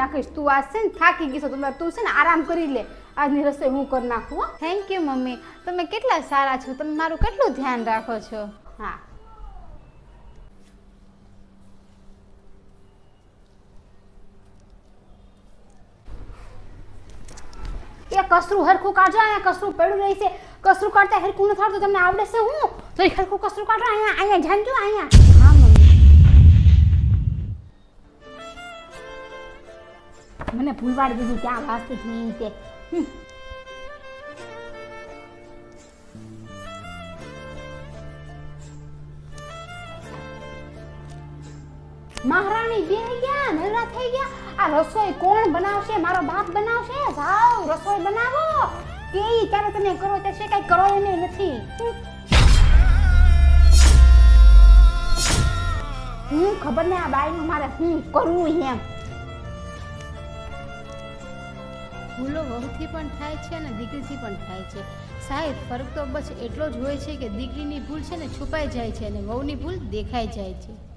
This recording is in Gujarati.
નાખીશ. તું આજ છે ને થાકી ગઈ છો તમે તું છે ને આરામ કરી લે. આજની રસોઈ હું કરી નાખું હો. Thank you mummy. તમે કેટલા સારા છો. તમે મારું કેટલું ધ્યાન રાખો છો? હા. એ કસરું હરખું કાઢો અહીંયા કસરું પડ્યું રહી છે. કસરું કાઢતા હરખું ન આવડતું. તમને આવડે છે હું? તો હરખું કસરું કાઢો અહીંયા અહીંયા જાણજો અહીંયા. મને ભૂલવાડી દીધું ત્યાં વાસ્તુ નહીં તે મહારાણી બે ગયા, નવરા થઈ ગયા. આ રસોઈ કોણ બનાવશે? મારો બાપ બનાવશે? જાઓ, રસોઈ બનાવો. કે ત્યારે તમે કરો તે છે કઈ કરો એને નથી. હું ખબર ને આ બાઈનું મારે શું કરવું એમ. ભૂલો વહુથી પણ થાય છે અને દીકરીથી પણ થાય છે. સાહેબ, ફરક તો બસ એટલો જ હોય છે કે દીકરીની ભૂલ છે ને છુપાઈ જાય છે અને વહુની ભૂલ દેખાઈ જાય છે.